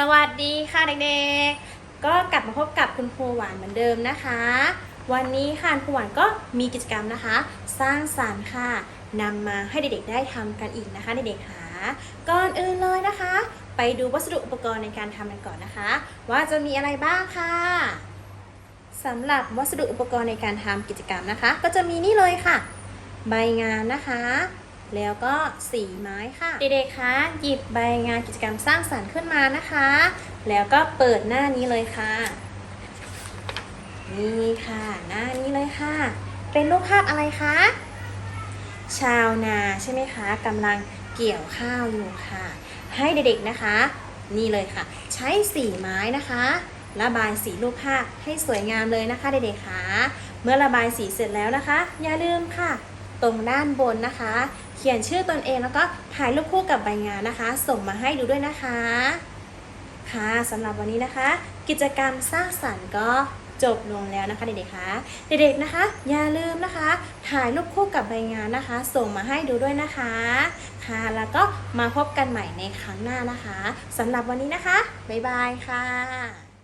สวัสดีค่ะเด็กๆ ก็กลับมาพบกับคุณครูหวานเหมือนเดิมนะคะ วันนี้ค่ะคุณครูหวานก็มีกิจกรรมนะคะ สร้างสรรค์ค่ะนำมาให้เด็กๆได้ทำกันอีกนะคะเด็กๆค่ะก่อนอื่นเลยนะคะ ไปดูวัสดุอุปกรณ์ในการทำกันก่อนนะคะ ว่าจะมีอะไรบ้างค่ะสำหรับวัสดุอุปกรณ์ในการทำกิจกรรมนะคะ ก็จะมีนี่เลยค่ะ ใบงานนะคะ แล้วก็สีไม้ค่ะ เด็กๆ คะหยิบใบงานกิจกรรมสร้างสรรค์ขึ้นมานะคะ แล้วก็เปิดหน้านี้เลยค่ะ นี่ค่ะ หน้านี้เลยค่ะ เป็นรูปภาพอะไรคะ ชาวนาใช่ไหมคะกำลังเกี่ยวข้าวอยู่ค่ะ ให้เด็กๆนะคะ นี่เลยค่ะ ใช้สีไม้นะคะระบายสีรูปภาพให้สวยงามเลยนะคะ เด็กๆคะเมื่อระบายสีเสร็จแล้วนะคะ อย่าลืมค่ะ ตรงด้านบนนะคะ เขียนชื่อตนเองแล้วก็ถ่ายรูปคู่กับใบงานนะคะ ส่งมาให้ดูด้วยนะคะ ค่ะสำหรับวันนี้นะคะ กิจกรรมสร้างสรรค์ก็จบลงแล้วนะคะเด็กๆคะเด็กๆนะคะ อย่าลืมนะคะ ถ่ายรูปคู่กับใบงานนะคะ ส่งมาให้ดูด้วยนะคะค่ะแล้วก็มาพบกันใหม่ในครั้งหน้านะคะสำหรับวันนี้นะคะ บ๊ายบายค่ะ